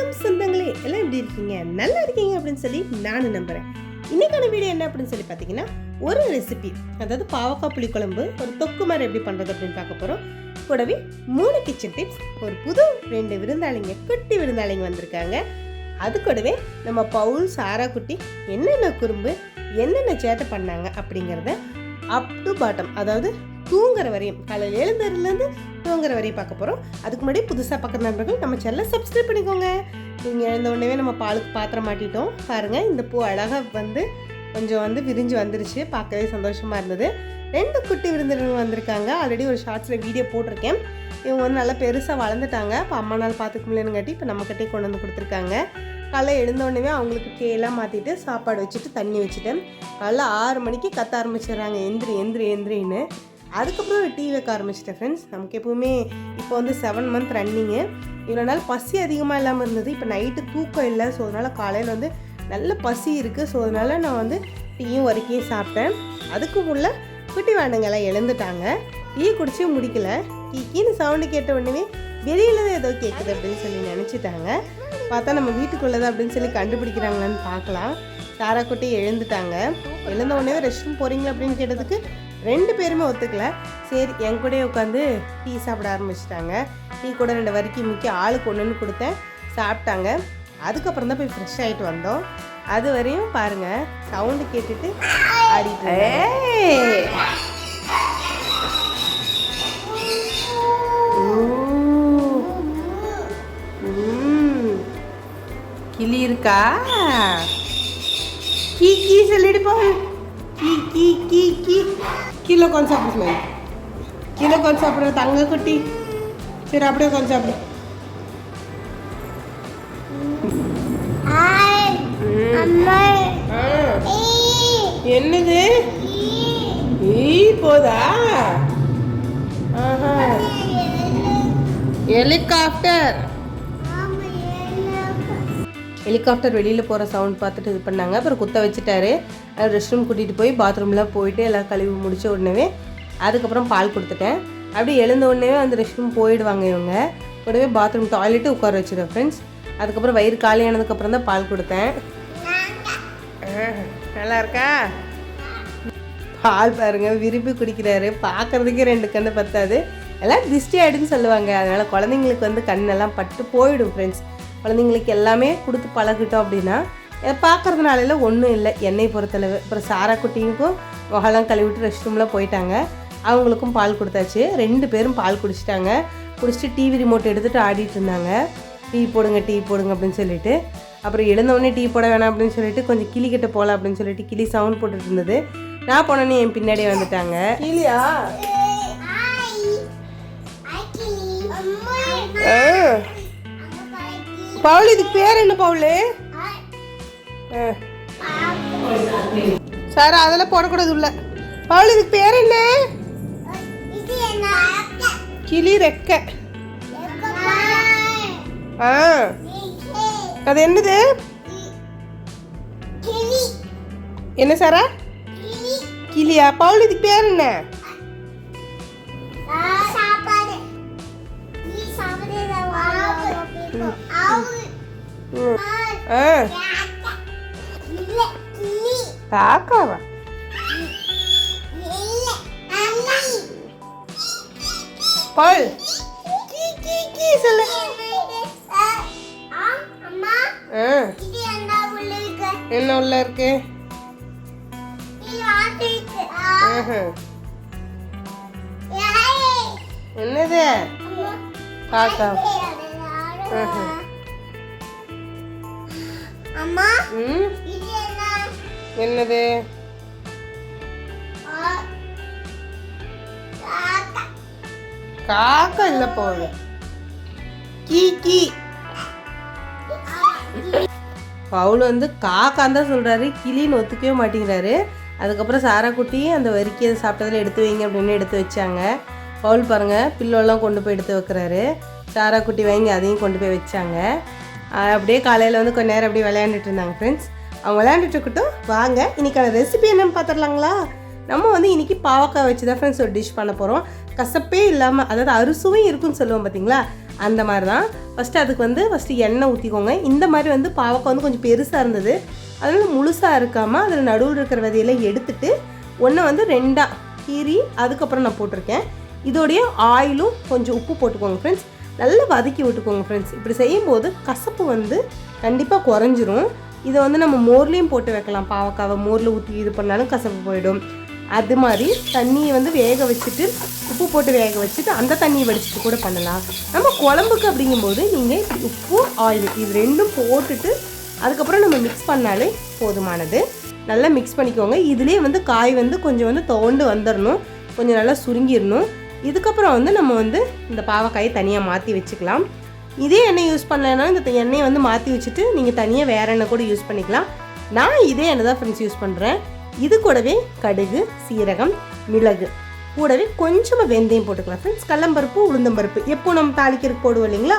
வணக்கம் சொந்தங்களே எல்லாம் எப்படி இருக்கீங்க? நல்லா இருக்கீங்க அப்படின்னு சொல்லி நானும் நம்புகிறேன் இன்றைக்கான வீடியோ என்ன அப்படின்னு சொல்லி பார்த்தீங்கன்னா ஒரு ரெசிபி அதாவது பாவக்காய் புளிக்குழம்பு ஒரு தொக்கு மாதிரி எப்படி பண்ணுறது அப்படின்னு பார்க்க போகிறோம் கூடவே மூணு கிச்சன் டிப்ஸ் ஒரு புது ரெண்டு விருந்தாளிங்க குட்டி விருந்தாளிங்க வந்திருக்காங்க. அது கூடவே நம்ம பவுல் சாரா குட்டி என்னென்ன குறும்பு என்னென்ன சேட்டை பண்ணாங்க அப்படிங்கிறத அப் டு பாட்டம் அதாவது தூங்குற வரையும் காலையில் எழுந்ததுலேருந்து தூங்குற வரையும் பார்க்க போகிறோம் அதுக்கு முன்னாடி புதுசாக பார்க்குற நண்பர்கள் நம்ம சேனலை சப்ஸ்கிரைப் பண்ணிக்கோங்க. நீங்கள் எழுந்த உடனே நம்ம பாலுக்கு பாத்திரம் மாட்டிட்டோம். பாருங்கள் இந்த பூ அழகாக வந்து கொஞ்சம் வந்து விரிஞ்சு வந்துருச்சு. பார்க்கவே சந்தோஷமாக இருந்தது. ரெண்டு குட்டி விருந்தினர்கள் வந்திருக்காங்க. ஆல்ரெடி ஒரு ஷார்ட்ஸில் வீடியோ போட்டிருக்கேன். இவங்க வந்து நல்லா பெருசாக வளர்ந்துட்டாங்க. இப்போ அம்மா நாள் பார்த்துக்க முடியலங்காட்டி இப்போ நம்மக்கிட்டே கொண்டு வந்து கொடுத்துருக்காங்க. காலைல எழுந்தோடனே அவங்களுக்கு கேலாம் மாற்றிட்டு சாப்பாடு வச்சுட்டு தண்ணி வச்சுட்டேன் காலைல ஆறு மணிக்கு கத்த ஆரம்பிச்சிடுறாங்க. எந்திரி எந்திரி எந்திரின்னு. அதுக்கப்புறம் டீ வைக்க ஆரம்பிச்சிட்டேன் ஃப்ரெண்ட்ஸ் நமக்கு எப்போவுமே இப்போ வந்து செவன் மந்த் ரன்னிங்கு இவ்வளோ நாள் பசி அதிகமாக இல்லாமல் இருந்தது. இப்போ நைட்டு தூக்கம் இல்லை. ஸோ அதனால் காலையில் வந்து நல்ல பசி இருக்குது ஸோ அதனால் நான் வந்து டீயும் வரைக்கும் சாப்பிட்டேன். அதுக்கு முள்ள குட்டி வாண்டுங்கெல்லாம் எழுந்துட்டாங்க. டீ குடிச்சு முடிக்கல. கீக்கின்னு சவுண்டு கேட்ட உடனே வெளியில்தான் ஏதோ கேட்குது அப்படின்னு சொல்லி நினச்சிட்டாங்க. பார்த்தா நம்ம வீட்டுக்குள்ளது அப்படின்னு சொல்லி கண்டுபிடிக்கிறாங்களான்னு பார்க்கலாம். தாராக்குட்டி குட்டி எழுந்துட்டாங்க. எழுந்த உடனே ரெஸ்ட் ரூம் போகிறீங்களா அப்படின்னு கேட்டதுக்கு ரெண்டு பேருமே ஒத்துக்கல. சரி என் கூட உட்காந்து டீ சாப்பிட ஆரம்பிச்சிட்டாங்க. டீ கூட ரெண்டு வரைக்கும் முக்கிய ஆளுக்கு ஒன்றுன்னு கொடுத்தேன். சாப்பிட்டாங்க. அதுக்கப்புறம் தான் போய் ஃப்ரெஷ் ஆகிட்டு வந்தோம். அது வரையும் பாருங்க சவுண்டு கேட்டுட்டு ஆடிட்டு கிளி இருக்கா? கீ கீ சொல்லிடுப்போம் கீ கீ கீ கீ. கீழே கொஞ்சம் சாப்பிடு ஸ்மைல் கீழே கொஞ்சம் சாப்பிட்ற தங்க குட்டி. சரி அப்படியே கொஞ்சம் சாப்பிடு. என்னது? ஈ போதா? ஆஹா. ஹெலிகாப்டர் ஹெலிகாப்டர் வெளியில் போகிற சவுண்ட் பார்த்துட்டு இது பண்ணாங்க. அப்புறம் குத்த வச்சுட்டாரு. ரெஸ்ட் ரூம் கூட்டிகிட்டு போய் பாத்ரூம்லாம் போயிட்டு எல்லாம் கழுவி முடித்த உடனே அதுக்கப்புறம் பால் கொடுத்துட்டேன். அப்படியே எழுந்த உடனே அந்த ரெஸ்ட் ரூம் போயிடுவாங்க இவங்க. கூடவே பாத்ரூம் டாய்லெட்டு உட்கார வச்சுருவேன் ஃப்ரெண்ட்ஸ் அதுக்கப்புறம் வயிறு காலியானதுக்கப்புறம் தான் பால் கொடுத்தேன். நல்லா இருக்கா? பால் பாருங்க விரும்பி குடிக்கிறாரு. பார்க்கறதுக்கே ரெண்டு கண்ணு பத்தாது. எல்லாம் திருஷ்டி ஆகிடுன்னு சொல்லுவாங்க. அதனால் குழந்தைங்களுக்கு வந்து கண்ணெல்லாம் பட்டு போயிடும் ஃப்ரெண்ட்ஸ் குழந்தைங்களுக்கு எல்லாமே கொடுத்து பழகிட்டோம் அப்படின்னா இதை பார்க்கறதுனால ஒன்றும் இல்லை. என்னை பொறுத்தளவு. அப்புறம் சாரா குட்டிங்களுக்கும் முகலாம் கழுவிட்டு ரெஸ்ட் ரூமில் போயிட்டாங்க. அவங்களுக்கும் பால் கொடுத்தாச்சு. ரெண்டு பேரும் பால் குடிச்சிட்டாங்க. குடிச்சிட்டு டிவி ரிமோட் எடுத்துகிட்டு ஆடிட்டு இருந்தாங்க. டீ போடுங்க டீ போடுங்க அப்படின்னு சொல்லிட்டு. அப்புறம் எழுந்த உடனே டீ போட வேணாம் அப்படின்னு சொல்லிட்டு கொஞ்சம் கிளி கிட்ட போகலாம் அப்படின்னு சொல்லிட்டு கிளி சவுண்ட் போட்டுட்டு இருந்தது. நான் போனோன்னே என் பின்னாடியே வந்துட்டாங்க. கிளியா? பவுல் இதுக்கு பேர் என்ன பவுல்? சார் அதெல்லாம் போடக்கூடாது உள்ள பவுல் இதுக்கு பேர் என்ன? கிளி ரெக்க. ஆ. அது என்னது? என்ன சாரா? கிளியா? பவுல் இதுக்கு பேர் என்ன? காக்காவா கீ சொல்லு என்ன உள்ள இருக்கு. என்னது காக்கா. அம்மா ம்? என்னது. காக்கா. இல்ல போகுது கீ கீ. பவுல் வந்து காக்கான்னு தான் சொல்கிறாரு கிளின்னு ஒத்துக்கவே மாட்டேங்கிறாரு. அதுக்கப்புறம் சாரா குட்டி அந்த வரிக்கை சாப்பிட்டதில் எடுத்து வைங்க அப்படின்னு எடுத்து வச்சாங்க. பவுல் பாருங்க பில்லோலாம் கொண்டு போய் எடுத்து வைக்கிறாரு. சாரா குட்டி வாங்கி அதையும் கொண்டு போய் வச்சாங்க. அப்படியே காலையில் வந்து கொஞ்ச நேரம் அப்படியே விளையாண்டுட்டு இருந்தாங்க ஃப்ரெண்ட்ஸ் அவங்க விளையாண்டுட்டு இருக்கட்டும் வாங்க. இன்னைக்கான ரெசிபி என்னென்னு பார்த்துடலாங்களா நம்ம வந்து இன்றைக்கி பாவக்காய் வச்சு தான் ஃப்ரெண்ட்ஸ் ஒரு டிஷ் பண்ண போகிறோம் கசப்பே இல்லாமல் அதாவது அரிசுவும் இருக்குன்னு சொல்லுவோம் பார்த்தீங்களா அந்த மாதிரி தான் ஃபஸ்ட்டு அதுக்கு வந்து ஃபஸ்ட்டு எண்ணெய் ஊற்றிக்கோங்க இந்த மாதிரி வந்து பாவக்காய் வந்து கொஞ்சம் பெருசாக இருந்தது. அதனால் முழுசாக இருக்காமல் அதில் நடுவில் இருக்கிற விதையெல்லாம் எடுத்துட்டு ஒன்றை வந்து ரெண்டாக கீறி அதுக்கப்புறம் நான் போட்டிருக்கேன். இதோடைய ஆயிலும் கொஞ்சம் உப்பு போட்டுக்கோங்க ஃப்ரெண்ட்ஸ் நல்லா வதக்கி விட்டுக்கோங்க ஃப்ரெண்ட்ஸ் இப்படி செய்யும்போது கசப்பு வந்து கண்டிப்பாக குறைஞ்சிரும். இதை வந்து நம்ம மோர்லேயும் போட்டு வைக்கலாம். பாவக்காவை மோரில் ஊற்றி இது பண்ணாலும் கசப்பு போயிடும். அது மாதிரி தண்ணியை வந்து வேக வச்சுட்டு உப்பு போட்டு வேக வச்சுட்டு அந்த தண்ணியை வடிச்சிட்டு கூட பண்ணலாம். நம்ம குழம்புக்கு அப்படிங்கும்போது நீங்கள் இப்படி உப்பு ஆயில் இது ரெண்டும் போட்டுட்டு அதுக்கப்புறம் நம்ம மிக்ஸ் பண்ணாலே போதுமானது. நல்லா மிக்ஸ் பண்ணிக்கோங்க. இதுலேயே வந்து காய் வந்து கொஞ்சம் வந்து தோண்டு வந்துடணும் கொஞ்சம் நல்லா சுருங்கிடணும் இதுக்கப்புறம் வந்து நம்ம வந்து இந்த பாவக்காயை தனியாக மாற்றி வச்சுக்கலாம். இதே எண்ணெய் யூஸ் பண்ணலைன்னா இந்த எண்ணெயை வந்து மாற்றி வச்சுட்டு நீங்கள் தனியாக வேறு எண்ணெய் கூட யூஸ் பண்ணிக்கலாம். நான் இதே எண்ணெய் தான் ஃப்ரெண்ட்ஸ் யூஸ் பண்ணுறேன் இது கூடவே கடுகு சீரகம் மிளகு. கூடவே கொஞ்சமாக வெந்தயம் போட்டுக்கலாம் ஃப்ரெண்ட்ஸ் கடலம்பருப்பு உளுந்தம்பருப்பு. எப்போ நம்ம தாளிக்கிறதுக்கு போடுவோம் இல்லைங்களா?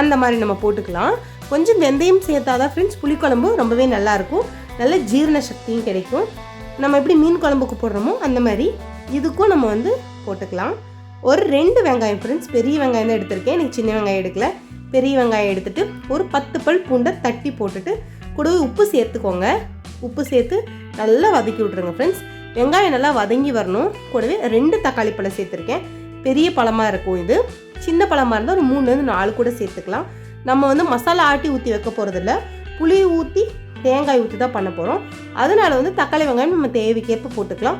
அந்த மாதிரி நம்ம போட்டுக்கலாம். கொஞ்சம் வெந்தயம் சேர்த்தாதான் ஃப்ரெண்ட்ஸ் புளிக்குழம்பு ரொம்பவே நல்லாயிருக்கும் நல்ல ஜீரண சக்தியும் கிடைக்கும். நம்ம எப்படி மீன் குழம்புக்கு போடுறோமோ அந்த மாதிரி இதுக்கும் நம்ம வந்து போட்டுக்கலாம். ஒரு ரெண்டு வெங்காயம் ஃப்ரெண்ட்ஸ் பெரிய வெங்காயம் தான் எடுத்திருக்கேன். எனக்கு சின்ன வெங்காயம் எடுக்கல. பெரிய வெங்காயம் எடுத்துட்டு ஒரு பத்து பல் பூண்டை தட்டி போட்டுட்டு கூடவே உப்பு சேர்த்துக்கோங்க. உப்பு சேர்த்து நல்லா வதக்கி விட்ருங்க ஃப்ரெண்ட்ஸ் வெங்காயம் நல்லா வதங்கி வரணும். கூடவே ரெண்டு தக்காளி பழம் சேர்த்துருக்கேன். பெரிய பழமாக இருக்கும் இது. சின்ன பழமாக இருந்தால் ஒரு மூணுலேருந்து நாலு கூட சேர்த்துக்கலாம். நம்ம வந்து மசாலா ஆட்டி ஊற்றி வைக்க போகிறதில்ல புளி ஊற்றி தேங்காய் ஊற்றி தான் பண்ண போகிறோம் அதனால வந்து தக்காளி வெங்காயம் நம்ம தேவைக்கேற்ப போட்டுக்கலாம்.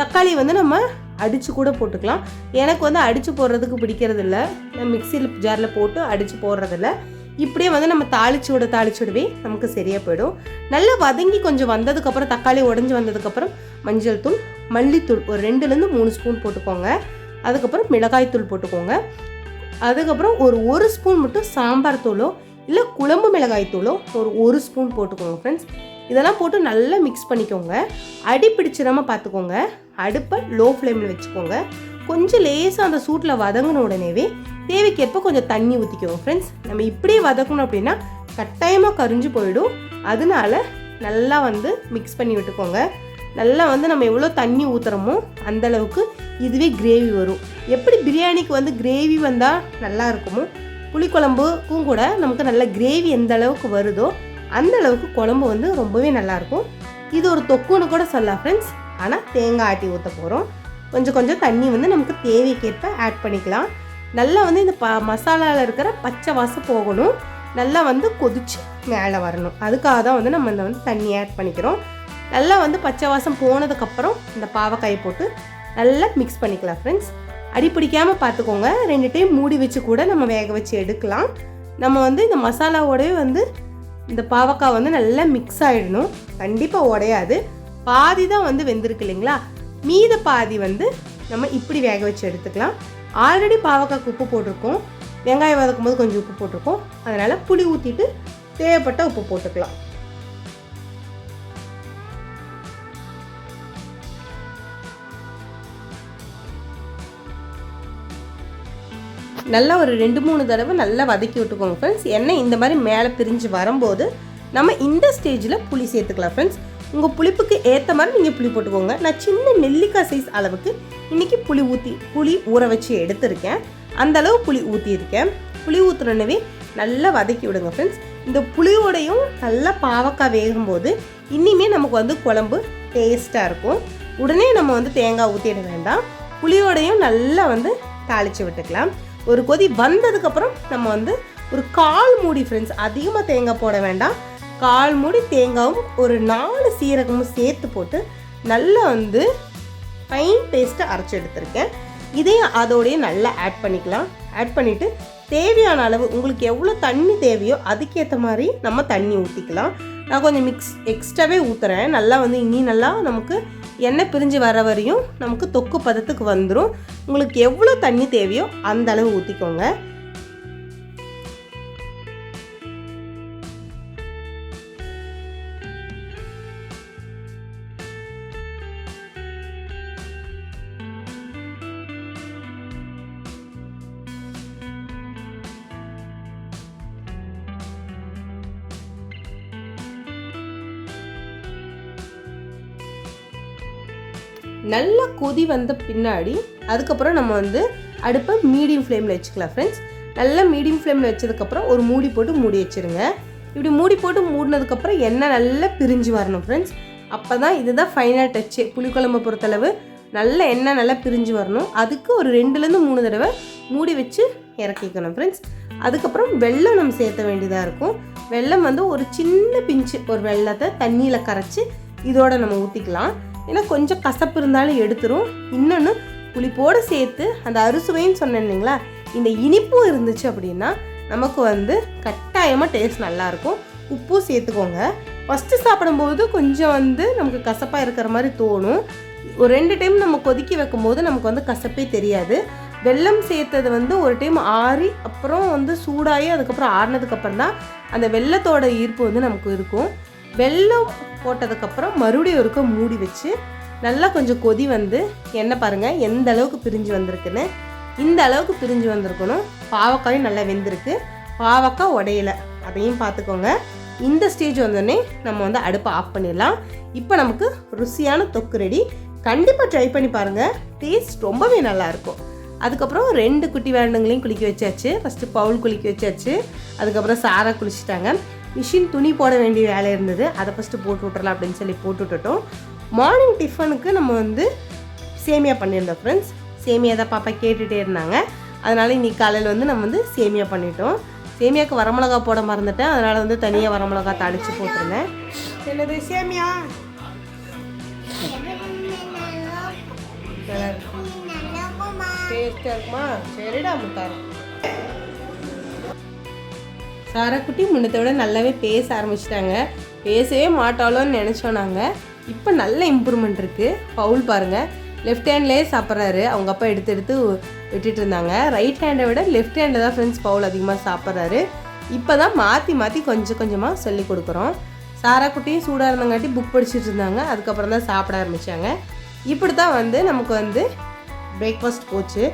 தக்காளி வந்து நம்ம அடித்து கூட போட்டுக்கலாம். எனக்கு வந்து அடித்து போடுறதுக்கு பிடிக்கிறது இல்லை நான் மிக்சியில் ஜாரில் போட்டு அடித்து போடுறதில்ல. இப்படியே வந்து நம்ம தாளிச்சு விட தாளிச்சு விடவே நமக்கு சரியாக போயிடும். நல்லா வதங்கி கொஞ்சம் வந்ததுக்கப்புறம் தக்காளி உடஞ்சி வந்ததுக்கப்புறம் மஞ்சள் தூள் மல்லித்தூள் ஒரு ரெண்டுலேருந்து மூணு ஸ்பூன் போட்டுக்கோங்க. அதுக்கப்புறம் மிளகாய் தூள் போட்டுக்கோங்க. அதுக்கப்புறம் ஒரு ஒரு ஸ்பூன் மட்டும் சாம்பார் தூளோ இல்லை குழம்பு மிளகாய் தூளோ ஒரு ஒரு ஸ்பூன் போட்டுக்கோங்க ஃப்ரெண்ட்ஸ் இதெல்லாம் போட்டு நல்லா மிக்ஸ் பண்ணிக்கோங்க. அடி பிடிச்சிடாமல் பார்த்துக்கோங்க அடுப்பை லோ ஃப்ளேமில் வச்சுக்கோங்க. கொஞ்சம் லேசாக அந்த சூட்டில் வதங்கின உடனேவே தேவைக்கேற்ப கொஞ்சம் தண்ணி ஊற்றிக்கோங்க ஃப்ரெண்ட்ஸ் நம்ம இப்படியே வதக்கணும் அப்படின்னா கட்டாயமாக கரிஞ்சு போயிடும். அதனால நல்லா வந்து மிக்ஸ் பண்ணி விட்டுக்கோங்க. நல்லா வந்து நம்ம எவ்வளோ தண்ணி ஊற்றுறோமோ அந்தளவுக்கு இதுவே கிரேவி வரும். எப்படி பிரியாணிக்கு வந்து கிரேவி வந்தால் நல்லா இருக்குமோ புளிக்குழம்புக்கும் கூட நமக்கு நல்ல கிரேவி எந்த அளவுக்கு வருதோ அந்த அளவுக்கு குழம்பு வந்து ரொம்பவே நல்லாயிருக்கும். இது ஒரு தொக்குன்னு கூட சொல்லலாம் ஃப்ரெண்ட்ஸ் ஆனால் தேங்காய் ஆட்டி ஊற்ற போகிறோம் கொஞ்சம் கொஞ்சம் தண்ணி வந்து நமக்கு தேவைக்கேற்ப ஆட் பண்ணிக்கலாம். நல்லா வந்து இந்த ப மசாலாவில் இருக்கிற பச்சை வாசம் போகணும். நல்லா வந்து கொதிச்சு மேலே வரணும். அதுக்காக தான் வந்து நம்ம இந்த வந்து தண்ணி ஆட் பண்ணிக்கிறோம். நல்லா வந்து பச்சை வாசம் போனதுக்கப்புறம் இந்த பாவக்காயை போட்டு நல்லா மிக்ஸ் பண்ணிக்கலாம் ஃப்ரெண்ட்ஸ் அடி பிடிக்காமல் பார்த்துக்கோங்க. ரெண்டு டைம் மூடி வச்சு கூட நம்ம வேக வச்சு எடுக்கலாம். நம்ம வந்து இந்த மசாலாவோடவே வந்து இந்த பாவக்காய் வந்து நல்லா மிக்ஸ் ஆகிடணும் கண்டிப்பாக உடையாது. பாதி தான் வந்து வெந்திருக்கு இல்லைங்களா? மீத பாதி வந்து நம்ம இப்படி வேக வச்சு எடுத்துக்கலாம். ஆல்ரெடி பாவக்காய்க்கு உப்பு போட்டிருக்கோம். வெங்காயம் வதக்கும் போது கொஞ்சம் உப்பு போட்டிருக்கோம். அதனால் புளி ஊற்றிட்டு தேவைப்பட்ட உப்பு போட்டுக்கலாம். நல்லா ஒரு ரெண்டு மூணு தடவை நல்லா வதக்கி விட்டுக்கோங்க ஃப்ரெண்ட்ஸ் எண்ணெய் இந்த மாதிரி மேலே பிரிஞ்சு வரும்போது நம்ம இந்த ஸ்டேஜில் புளி சேர்த்துக்கலாம் ஃப்ரெண்ட்ஸ் உங்கள் புளிப்புக்கு ஏற்ற மாதிரி நீங்கள் புளி போட்டுக்கோங்க. நான் சின்ன நெல்லிக்காய் சைஸ் அளவுக்கு இன்றைக்கி புளி ஊற்றி புளி ஊற வச்சு எடுத்திருக்கேன். அந்த அளவு புளி ஊற்றியிருக்கேன் புளி ஊற்றுனவே நல்லா வதக்கி விடுங்க ஃப்ரெண்ட்ஸ் இந்த புளியோடையும் நல்லா பாவக்காய் வேகும்போது இனிமே நமக்கு வந்து குழம்பு டேஸ்ட்டாக இருக்கும். உடனே நம்ம வந்து தேங்காய் ஊற்றிட வேண்டாம். புளியோடையும் நல்லா வந்து தாளித்து விட்டுக்கலாம். ஒரு கொதி வந்ததுக்கப்புறம் நம்ம வந்து ஒரு கால் மூடி ஃப்ரெண்ட்ஸ் அதிகமாக தேங்காய் போட வேண்டாம். கால் மூடி தேங்காயும் ஒரு நாலு சீரகமும் சேர்த்து போட்டு நல்லா வந்து ஃபைன் பேஸ்ட்டை அரைச்சி எடுத்திருக்கேன். இதையும் அதோடய நல்லா ஆட் பண்ணிக்கலாம். ஆட் பண்ணிவிட்டு தேவையான அளவு உங்களுக்கு எவ்வளோ தண்ணி தேவையோ அதுக்கேற்ற மாதிரி நம்ம தண்ணி ஊற்றிக்கலாம் நான் கொஞ்சம் மிக்ஸ் எக்ஸ்ட்ராவே ஊற்றுறேன் நல்லா வந்து இனி நல்லா நமக்கு எண்ணெய் பிரிஞ்சு வர வரையும் நமக்கு தொக்கு பதத்துக்கு வந்துடும் உங்களுக்கு எவ்வளோ தண்ணி தேவையோ அந்த அளவு ஊற்றிக்கோங்க கொதி வந்த பின்னாடி அதுக்கப்புறம் நம்ம வந்து அடுப்பை மீடியம் ஃப்ளேமில் வச்சுக்கலாம் ஃப்ரெண்ட்ஸ் நல்லா மீடியம் ஃப்ளேமில் வச்சதுக்கப்புறம் ஒரு மூடி போட்டு மூடி வச்சிருங்க. இப்படி மூடி போட்டு மூடினதுக்கப்புறம் எண்ணெய் நல்லா பிரிஞ்சு வரணும் ஃப்ரெண்ட்ஸ் அப்போ தான் இதுதான் ஃபைனல் டச்சு புளிக்குழம்பு பொறுத்தளவு நல்ல எண்ணெய் நல்லா பிரிஞ்சு வரணும். அதுக்கு ஒரு ரெண்டுலேருந்து மூணு தடவை மூடி வச்சு இறக்கிக்கணும் ஃப்ரெண்ட்ஸ் அதுக்கப்புறம் வெள்ளம் நம்ம சேர்த்த வேண்டியதாக இருக்கும். வெல்லம் வந்து ஒரு சின்ன பிஞ்சு ஒரு வெள்ளத்தை தண்ணியில் கரைச்சி இதோட நம்ம ஊற்றிக்கலாம் ஏன்னா கொஞ்சம் கசப்பு இருந்தாலும் எடுத்துரும். இன்னொன்று புளிப்போடு சேர்த்து அந்த அறுசுவைன்னு சொன்னேன் இல்லைங்களா? இந்த இனிப்பும் இருந்துச்சு அப்படின்னா நமக்கு வந்து கட்டாயமாக டேஸ்ட் நல்லாயிருக்கும். உப்பும் சேர்த்துக்கோங்க. ஃபஸ்ட்டு சாப்பிடும்போது கொஞ்சம் வந்து நமக்கு கசப்பாக இருக்கிற மாதிரி தோணும். ஒரு ரெண்டு டைம் நம்ம கொதிக்க வைக்கும்போது நமக்கு வந்து கசப்பே தெரியாது. வெல்லம் சேர்த்தது வந்து ஒரு டைம் ஆறி அப்புறம் வந்து சூடாகி அதுக்கப்புறம் ஆறினதுக்கப்புறம் தான் அந்த வெள்ளத்தோட ஈர்ப்பு வந்து நமக்கு இருக்கும். வெல்லம் போட்டதுக்கப்புறம் மறுபடியும் ஒருக்க மூடி வச்சு நல்லா கொஞ்சம் கொதி வந்து எண்ணெய் பாருங்கள் எந்த அளவுக்கு பிரிஞ்சு வந்திருக்குன்னு. இந்த அளவுக்கு பிரிஞ்சு வந்திருக்கணும். பாவக்காயும் நல்லா வெந்திருக்கு. பாவக்காய் உடையல. அதையும் பார்த்துக்கோங்க. இந்த ஸ்டேஜ் வந்தோடனே நம்ம வந்து அடுப்பை ஆஃப் பண்ணிடலாம். இப்போ நமக்கு ருசியான தொக்கு ரெடி கண்டிப்பாக ட்ரை பண்ணி பாருங்கள் டேஸ்ட் ரொம்பவே நல்லாயிருக்கும் அதுக்கப்புறம் ரெண்டு குட்டி வேண்டங்களையும் குளிக்க வச்சாச்சு. ஃபஸ்ட்டு பவுல் குளிக்க வச்சாச்சு. அதுக்கப்புறம் சாரா குளிச்சிட்டாங்க. மிஷின் துணி போட வேண்டிய வேலை இருந்தது. அதை ஃபஸ்ட்டு போட்டு விட்றலாம் அப்படின்னு சொல்லி போட்டு விட்டுட்டோம். மார்னிங் டிஃபனுக்கு நம்ம வந்து சேமியா பண்ணியிருந்தோம் ஃப்ரெண்ட்ஸ் சேமியா தான் பாப்பா கேட்டுகிட்டே இருந்தாங்க. அதனால் இன்றைக்கி காலையில் வந்து நம்ம வந்து சேமியா பண்ணிட்டோம். சேமியாவுக்கு வரமிளகா போட மறந்துட்டேன். அதனால் வந்து தனியாக வரமிளகா தடிச்சு போட்டிருந்தேன். என்னது சேமியா? நல்லா இருக்குமா? சரிடா முத்தாரம் காரக்குட்டி முன்னத்தை விட நல்லாவே பேச ஆரம்பிச்சிட்டாங்க. பேசவே மாட்டாளோன்னு நினச்சோம் நாங்கள் இப்போ நல்ல இம்ப்ரூவ்மெண்ட் இருக்குது பவுல் பாருங்கள் லெஃப்ட் ஹேண்ட்லேயே சாப்பிட்றாரு. அவங்க அப்பா எடுத்து எடுத்து விட்டுட்டு இருந்தாங்க. ரைட் ஹேண்டை விட லெஃப்ட் ஹேண்டில் தான் ஃப்ரெண்ட்ஸ் பவுல் அதிகமாக சாப்பிட்றாரு. இப்போ தான் மாற்றி மாற்றி கொஞ்சம் கொஞ்சமாக சொல்லி கொடுக்குறோம். சாராக்குட்டியும் சூடாக இருந்தங்காட்டி புக் படிச்சுட்டு இருந்தாங்க. அதுக்கப்புறம் தான் சாப்பிட ஆரம்பித்தாங்க இப்படி தான் வந்து நமக்கு வந்து பிரேக்ஃபாஸ்ட் போச்சு.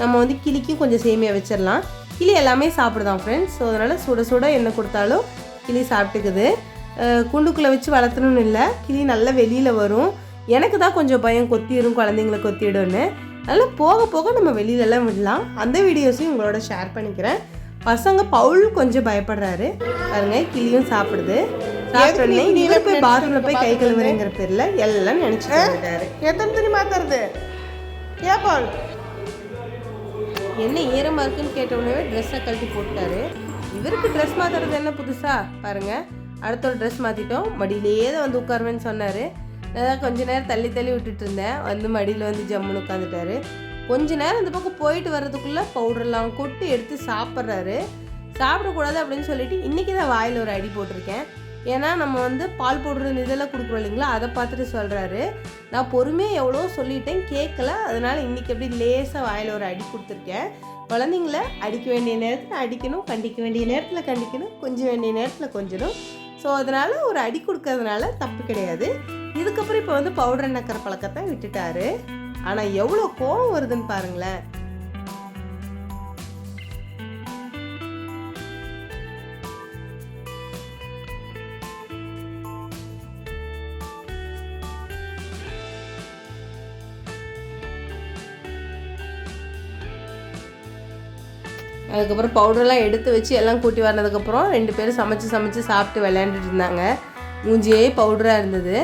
நம்ம வந்து கிளிக்கும் கொஞ்சம் சேமியாக வச்சிடலாம். கிளி எல்லாமே சாப்பிடுதான் ஃப்ரெண்ட்ஸ் ஸோ அதனால் சுட சுட என்ன கொடுத்தாலும் கிளி சாப்பிட்டுக்குது. கூண்டுக்குள்ளே வச்சு வளர்த்தணும்னு இல்லை. கிளி நல்லா வெளியில் வரும். எனக்கு தான் கொஞ்சம் பயம் கொத்திடும் குழந்தைங்கள கொத்திடும்னு. அதனால் போக போக நம்ம வெளியிலலாம் விடலாம். அந்த வீடியோஸையும் உங்களோட ஷேர் பண்ணிக்கிறேன். பசங்க பவுல் கொஞ்சம் பயப்படுறாரு. பாருங்க கிளியும் சாப்பிடுது. சாப்பிட்டோடனே இவர் போய் பாத்ரூமில் போய் கை கழுவுறேங்கிற பேரில் எல்லாம் நினச்சிட்டு எத்தனை துணி மாத்துறது ஏன் பால் என்ன ஈரமாக இருக்குன்னு கேட்டவுடனே ட்ரெஸ்ஸை கழட்டி போட்டாரு இவருக்கு ட்ரெஸ் மாற்றுறது என்ன புதுசா? பாருங்க. அடுத்த ஒரு ட்ரெஸ் மாற்றிட்டோம் மடியிலேயே தான் வந்து உட்காருவேன்னு சொன்னார். நான் கொஞ்ச நேரம் தள்ளி தள்ளி விட்டுட்டு இருந்தேன். வந்து மடியில் வந்து ஜம்முன்னு உட்காந்துட்டாரு. கொஞ்ச நேரம் அந்த பக்கம் போயிட்டு வர்றதுக்குள்ளே பவுடர்லாம் கொட்டி எடுத்து சாப்பிட்றாரு. சாப்பிடக்கூடாது அப்படின்னு சொல்லிட்டு இன்றைக்கி தான் வாயில் ஒரு அடி போட்டிருக்கேன். ஏன்னா நம்ம வந்து பால் போடுற இதெல்லாம் கொடுக்குறோம் இல்லைங்களா? அதை பார்த்துட்டு சொல்கிறாரு நான் பொறுமையாக எவ்வளோ சொல்லிட்டேன் கேட்கல. அதனால் இன்னைக்கு எப்படி லேசாக வாயில் ஒரு அடி கொடுத்துருக்கேன். குழந்தைங்கள அடிக்க வேண்டிய நேரத்தில் அடிக்கணும் கண்டிக்க வேண்டிய நேரத்தில் கண்டிக்கணும் கொஞ்சம் வேண்டிய நேரத்தில் கொஞ்சணும். ஸோ அதனால் ஒரு அடி கொடுக்கறதுனால தப்பு கிடையாது. இதுக்கப்புறம் இப்போ வந்து பவுடர் நக்கிற பழக்கத்தை விட்டுட்டாரு. ஆனால் எவ்வளோ கோவம் வருதுன்னு பாருங்களேன். அதுக்கப்புறம் பவுடர்லாம் எடுத்து வச்சு எல்லாம் கூட்டி வர்றதுக்கப்புறம் ரெண்டு பேரும் சமைச்சு சமைச்சு சாப்பிட்டு விளையாண்டுட்டு இருந்தாங்க. மூஞ்சியே பவுடராக இருந்தது.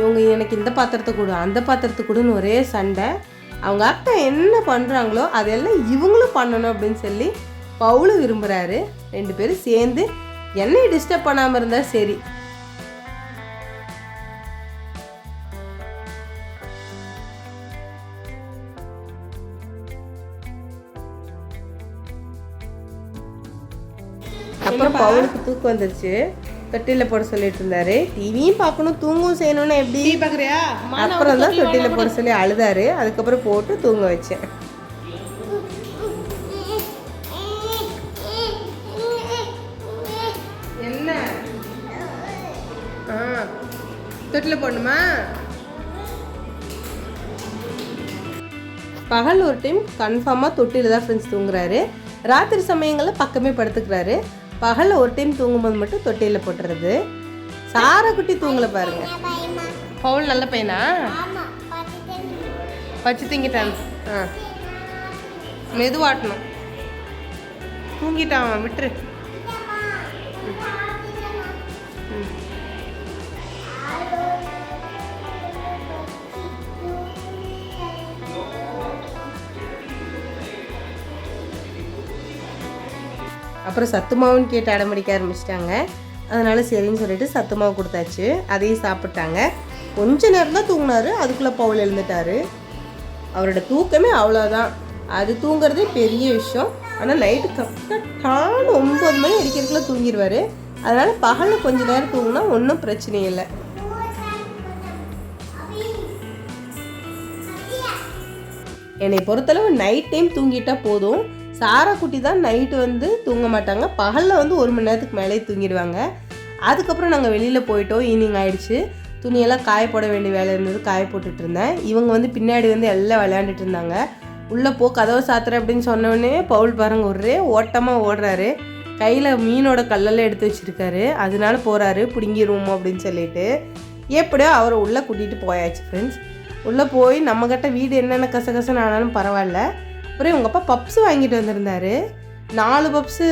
இவங்க எனக்கு இந்த பாத்திரத்தை கொடு அந்த பாத்திரத்தை கொடுன்னு ஒரே சண்டை. அவங்க அக்கா என்ன பண்ணுறாங்களோ அதெல்லாம் இவங்களும் பண்ணணும் அப்படின்னு சொல்லி பவுலும் விரும்புகிறாரு ரெண்டு பேரும் சேர்ந்து என்னை டிஸ்டர்ப் பண்ணாமல் இருந்தால் சரி. அப்புறம் பவுலுக்கு தூக்கம் வந்துருச்சு. தொட்டில போட சொல்லிட்டு இருந்தாரு. டிவியும் பார்க்கணும் தூங்கவும் செய்யணும்னா எப்படி? டீ பாக்குறியா? அப்புறம் தான் தொட்டில போட சொல்லி அழுதாரு. அதுக்கப்புறம் போட்டு தூங்க வச்சேன். என்ன? ஆ. தொட்டில போடணுமா? பகல் ஒரு டைம் கன்ஃபார்மாக தொட்டில தான் ஃப்ரெண்ட்ஸ் தூங்குறாரு. ராத்திரி சமயங்களில் பக்கமே படுத்துக்கிறாரு. பகலில் ஒரு டைம் தூங்கும்போது மட்டும் தொட்டியில் போட்டுறது. சாரா குட்டி தூங்கல பாருங்க. பவுல் நல்ல பையனா? வச்சு தூங்கிட்டான். ஆ. மெதுவாட்டணும். தூங்கிட்டான் விட்டுரு. அப்புறம் சத்து மாவுன்னு கேட்டு அடம்பிடிக்க ஆரம்பிச்சிட்டாங்க. அதனால சரின்னு சொல்லிட்டு சத்து மாவு கொடுத்தாச்சு. அதையும் சாப்பிட்டாங்க. கொஞ்ச நேரம் தான் தூங்கினாரு. அதுக்குள்ளே பவுல் எழுந்துட்டாரு. அவரோட தூக்கமே அவ்வளோதான் அது தூங்குறதே பெரிய விஷயம். ஆனால் நைட்டு கரெக்டான ஒம்பது மணி அடிக்கிறதுக்குள்ள தூங்கிடுவார் அதனால் பகலில் கொஞ்ச நேரம் தூங்கினா ஒன்றும் பிரச்சனை இல்லை. என்னை பொறுத்தளவு நைட் டைம் தூங்கிட்டா போதும். சாரா குட்டி தான் நைட்டு வந்து தூங்க மாட்டாங்க. பகலில் வந்து ஒரு மணி நேரத்துக்கு மேலே தூங்கிடுவாங்க. அதுக்கப்புறம் நாங்கள் வெளியில் போயிட்டோம். ஈவினிங் ஆகிடுச்சு துணியெல்லாம் காய போட வேண்டிய வேலை இருந்தது. காய போட்டுட்டு இருந்தேன். இவங்க வந்து பின்னாடி வந்து எல்லாம் விளையாண்டுட்டு இருந்தாங்க. உள்ளே போ கதவை சாத்துற அப்படின்னு சொன்னோடனே பவுல் பாருங்க ஒரே ஓட்டமாக ஓடுறாரு. கையில் மீனோட கல்லெல்லாம் எடுத்து வச்சுருக்காரு. அதனால போகிறாரு பிடுங்கிடுவோம் அப்படின்னு சொல்லிட்டு. எப்படியோ அவரை உள்ளே கூட்டிகிட்டு போயாச்சு ஃப்ரெண்ட்ஸ் உள்ளே போய் நம்மக்கிட்ட வீடு என்னென்ன கசகசன்னு ஆனாலும் பரவாயில்ல. அப்புறம் உங்கள் அப்பா பப்ஸ் வாங்கிட்டு வந்திருந்தாரு. நாலு பப்ஸு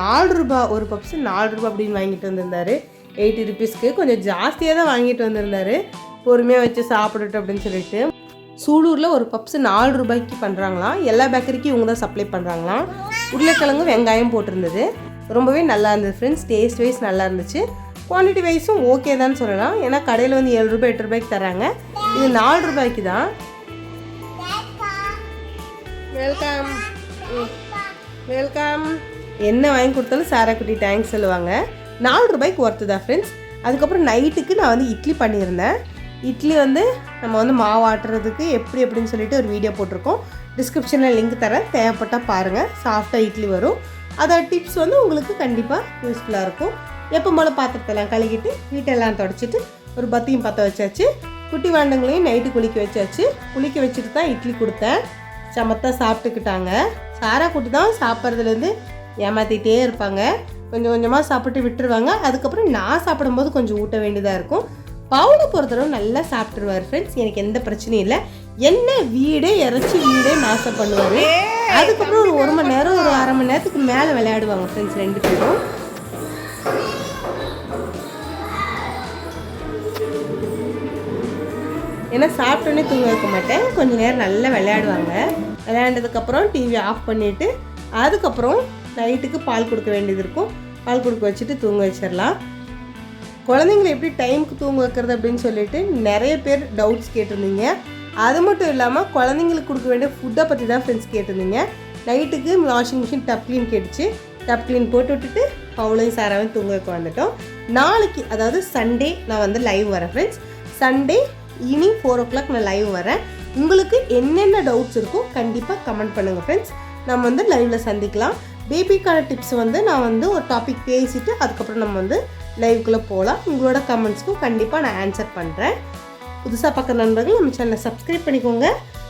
நாலு ரூபா ஒரு பப்ஸு நாலு ரூபா அப்படின்னு வாங்கிட்டு வந்திருந்தாரு. எயிட்டி ருபீஸ்க்கு கொஞ்சம் ஜாஸ்தியாக தான் வாங்கிட்டு வந்திருந்தாரு. பொறுமையாக வச்சு சாப்பிடட்டும் அப்படின்னு சொல்லிட்டு. சூலூரில் ஒரு பப்ஸ் நாலு ரூபாய்க்கு பண்ணுறாங்களாம் எல்லா பேக்கரிக்கும் இவங்க தான் சப்ளை பண்ணுறாங்களாம் உருளைக்கிழங்கு வெங்காயம் போட்டிருந்தது. ரொம்பவே நல்லா இருந்தது ஃப்ரெண்ட்ஸ் டேஸ்ட் வைஸ் நல்லா இருந்துச்சு. குவான்டிட்டி வைஸும் ஓகே தான் சொல்லலாம். ஏன்னா கடையில் வந்து ஏழு ரூபாய் எட்டு ரூபாய்க்கு தராங்க இது நாலு ரூபாய்க்கு தான். வெல்கம் வெல்கம் என்ன வாங்கி கொடுத்தாலும் சாரா குட்டி தேங்க்ஸ் சொல்லுவாங்க. நாலு ரூபாய்க்கு ஒர்த்து தான் ஃப்ரெண்ட்ஸ் அதுக்கப்புறம் நைட்டுக்கு நான் வந்து இட்லி பண்ணியிருந்தேன். இட்லி வந்து நம்ம வந்து மாவு ஆட்டுறதுக்கு எப்படி எப்படின்னு சொல்லிட்டு ஒரு வீடியோ போட்டிருக்கோம். டிஸ்கிரிப்ஷனில் லிங்க் தரேன். தேவைப்பட்டால் பாருங்கள் சாஃப்டாக இட்லி வரும். அதோட டிப்ஸ் வந்து உங்களுக்கு கண்டிப்பாக யூஸ்ஃபுல்லாக இருக்கும். எப்போ போல பாத்திரத்தெல்லாம் கழுகிட்டு வீட்டெல்லாம் தொடச்சிட்டு ஒரு பத்தியும் பற்ற வச்சாச்சு. குட்டி வாண்டங்களையும் நைட்டு குளிக்க வச்சாச்சு. குளிக்க வச்சுட்டு தான் இட்லி கொடுத்தேன். சமத்தா சாப்பிட்டுக்கிட்டாங்க. சாரா குட்டி தான் சாப்பிட்றதுலேருந்து ஏமாத்திட்டே இருப்பாங்க. கொஞ்சம் கொஞ்சமாக சாப்பிட்டு விட்டுருவாங்க. அதுக்கப்புறம் நான் சாப்பிடும்போது கொஞ்சம் ஊட்ட வேண்டியதாக இருக்கும். பவுனை பொறுத்தளவு நல்லா சாப்பிட்டுருவார் ஃப்ரெண்ட்ஸ் எனக்கு எந்த பிரச்சனையும் இல்லை. என்ன வீடே இறச்சி வீடே நாசம் பண்ணுவார். அதுக்கப்புறம் ஒரு ஒரு மணி நேரம் ஒரு அரை மணி நேரத்துக்கு மேலே விளையாடுவாங்க ஃப்ரெண்ட்ஸ் ரெண்டு பேரும். ஏன்னா சாப்பிட்டோன்னே தூங்க வைக்க மாட்டேன். கொஞ்ச நேரம் நல்லா விளையாடுவாங்க. விளையாண்டதுக்கப்புறம் டிவி ஆஃப் பண்ணிவிட்டு அதுக்கப்புறம் நைட்டுக்கு பால் கொடுக்க வேண்டியது இருக்கும். பால் கொடுக்க வச்சுட்டு தூங்க வச்சிடலாம் குழந்தைங்களை எப்படி டைமுக்கு தூங்க வைக்கிறது அப்படின்னு சொல்லிட்டு நிறைய பேர் டவுட்ஸ் கேட்டிருந்தீங்க. அது மட்டும் இல்லாமல் குழந்தைங்களுக்கு கொடுக்க வேண்டிய ஃபுட்டை பற்றி தான் ஃப்ரெண்ட்ஸ் கேட்டிருந்தீங்க. நைட்டுக்கு வாஷிங் மிஷின் டப் க்ளீன் கேட்டுச்சு. டப் க்ளீன் போட்டு விட்டுட்டு அவளையும் சாராவையும் தூங்க வைக்க வந்துட்டோம். நாளைக்கு அதாவது சண்டே நான் வந்து லைவ் வரேன் friends Sunday evening four o'clock நான் லைவ் வரேன். உங்களுக்கு என்னென்ன டவுட்ஸ் இருக்கோ கண்டிப்பாக கமெண்ட் பண்ணுங்கள் ஃப்ரெண்ட்ஸ் நம்ம வந்து லைவில் சந்திக்கலாம். பேபிக்கான டிப்ஸ் வந்து நான் வந்து ஒரு டாபிக் பேசிட்டு அதுக்கப்புறம் நம்ம வந்து லைவுக்குள்ளே போகலாம் உங்களோட கமெண்ட்ஸ்க்கும் கண்டிப்பாக நான் ஆன்சர் பண்ணுறேன் புதுசாக பார்க்குற நண்பர்கள் நம்ம சேனலை சப்ஸ்கிரைப் பண்ணிக்கோங்க.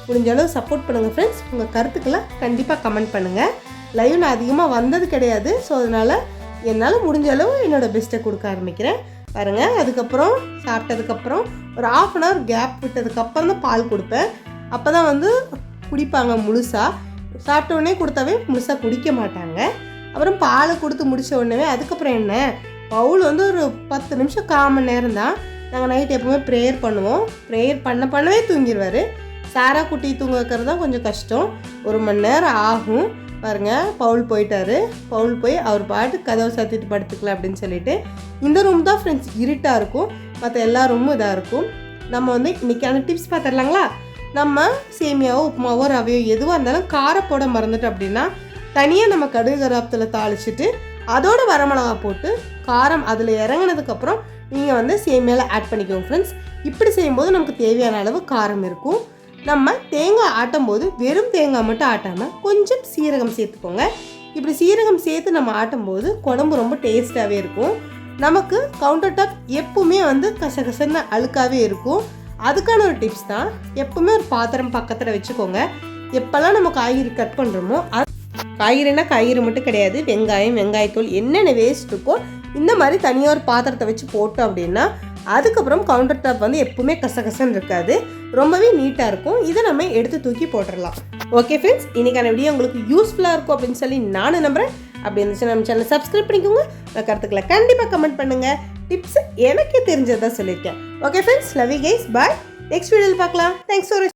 முடிஞ்ச அளவு சப்போர்ட் பண்ணுங்கள் ஃப்ரெண்ட்ஸ் உங்கள் கருத்துக்களை கண்டிப்பாக கமெண்ட் பண்ணுங்கள் லைவ் நான் அதிகமாக வந்தது கிடையாது ஸோ அதனால் என்னால் முடிஞ்ச அளவு என்னோடய பெஸ்ட்டை கொடுக்க ஆரம்பிக்கிறேன். பாருங்கள் அதுக்கப்புறம் சாப்பிட்டதுக்கப்புறம் ஒரு ஆஃப் அன் ஹவர் கேப் விட்டதுக்கப்புறம் தான் பால் கொடுப்பேன். அப்போ தான் வந்து குடிப்பாங்க முழுசாக சாப்பிட்ட உடனே கொடுத்தாவே முழுசாக குடிக்க மாட்டாங்க. அப்புறம் பாலை கொடுத்து முடித்த உடனே அதுக்கப்புறம் என்ன? பவுல் வந்து ஒரு பத்து நிமிஷம் கால் மணி நேரம் தான். நாங்கள் நைட் எப்பவுமே ப்ரேயர் பண்ணுவோம். ப்ரேயர் பண்ண பண்ணவே தூங்கிடுவார் சாரா குட்டி தூங்க வைக்கிறது தான் கொஞ்சம் கஷ்டம். ஒரு மணி நேரம் ஆகும். பாருங்கள் பவுல் போயிட்டாரு. பவுல் போய் அவர் பாட்டு கதவை சாத்திட்டு படுத்துக்கலாம் அப்படின்னு சொல்லிட்டு இந்த ரூம் தான் ஃப்ரெண்ட்ஸ் இருட்டாக இருக்கும். மற்ற எல்லா ரூமும் இதாக இருக்கும். நம்ம வந்து இன்னைக்கான டிப்ஸ் பார்த்துடலாங்களா நம்ம சேமியாவோ உப்புமாவோ ரவையோ எதுவாக இருந்தாலும் காரை போட மறந்துட்டோம் அப்படின்னா தனியாக நம்ம கடுகு கராப்பத்தில் தாளிச்சிட்டு அதோட வரமிளகா போட்டு காரம் அதில் இறங்கினதுக்கப்புறம் நீங்கள் வந்து சேமியாவில் ஆட் பண்ணிக்கோங்க ஃப்ரெண்ட்ஸ் இப்படி செய்யும்போது நமக்கு தேவையான அளவு காரம் இருக்கும். நம்ம தேங்காய் ஆட்டும் போது வெறும் தேங்காய் மட்டும் ஆட்டாமல் கொஞ்சம் சீரகம் சேர்த்துக்கோங்க. இப்படி சீரகம் சேர்த்து நம்ம ஆட்டும்போது குழம்பு ரொம்ப டேஸ்ட்டாகவே இருக்கும். நமக்கு கவுண்டர் டாப் எப்பவுமே வந்து கசகசன்னு அழுக்காகவே இருக்கும். அதுக்கான ஒரு டிப்ஸ் தான். எப்பவுமே ஒரு பாத்திரம் பக்கத்தில் வச்சுக்கோங்க. எப்போல்லாம் நம்ம காய்கறி கட் பண்ணுறோமோ அது காய்கறினா காய்கறி மட்டும் கிடையாது. வெங்காயம் வெங்காயத்தூள் என்னென்ன வேஸ்ட் இருக்கோ இந்த மாதிரி தனியாக ஒரு பாத்திரத்தை வச்சு போட்டோம் அப்படின்னா அதுக்கப்புறம் கவுண்டர் டாப் வந்து எப்பவுமே கசகசன்னு இருக்காது. ரொம்பவே நீட்டாக இருக்கும். இதை நம்ம எடுத்து தூக்கி போட்டுடலாம் ஓகே ஃப்ரெண்ட்ஸ் இன்றைக்கான வீடியோ உங்களுக்கு யூஸ்ஃபுல்லாக இருக்கும் அப்படின்னு சொல்லி நானும் நம்புகிறேன் அப்படி இருந்துச்சு நம்ம சேனல் சப்ஸ்கிரைப் பண்ணிக்கோங்க. உங்கள் கருத்துக்களை கண்டிப்பாக கமெண்ட் பண்ணுங்கள் டிப்ஸ் எனக்கே தெரிஞ்சதை சொல்லியிருக்கேன். Okay friends love you guys bye next வீடியோவில் பார்க்கலாம். Thanks for